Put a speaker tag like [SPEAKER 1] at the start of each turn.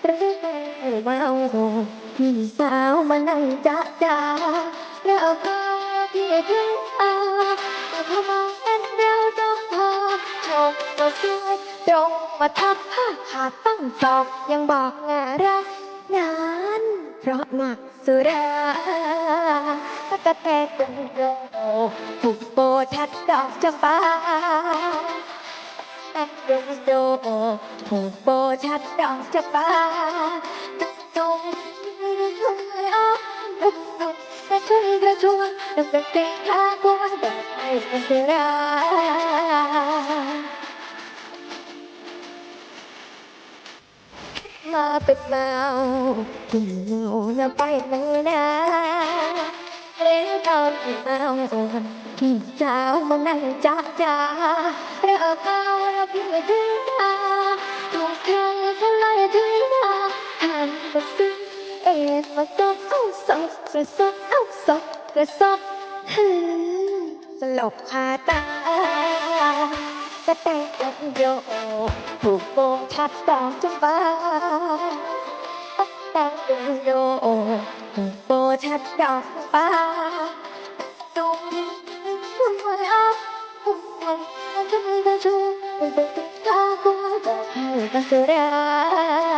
[SPEAKER 1] เป็นโยโบทักดาวสบายน้องน้องทุกคนทุกเรื่องทุกตั้งแต่หาเรื่อาวมาเมาแล้วไปไหนนะหรือเมาพี่สาวมานั่งจ้าจ้าแล้วก็พี่ถึงตาแต่พอมองเห็นเดียวต้องพอชมก็สวยตรงมาทับผ้าขาดตั้งศอกยังบอกงารักนานเพราะหมักสุราตะกะแตกเป็นโยผูกโบทัดดอกจำปา แต่งโยผูกโบทัดดอกจำปาตรงทุ่งอ้อมลุกลุกกระชุ่มกระชวยดึงดึงเตะขาบัวแบบไม่เป็นสุรมาเป็นเมาที่เหงจะไปไหนนะเลี้ยงตอนเมาพี่สามานั่งจ้าจ้าเริ่มตาถูกเธอทำลายถึงตาหันมาซึ้งเอ็นมาซบเอา ระซบเอาซบกระซบสลบคาตาจะแต่งกันโยผูกโบทัดดอกจำปาแต่งกันโยผูกโบทัดดอกจำปาตุ้มตุ้มไม่เอาตุ้มมตุ้มตุ้มตุ้มมตุ้มากูจะให้กั นสุดา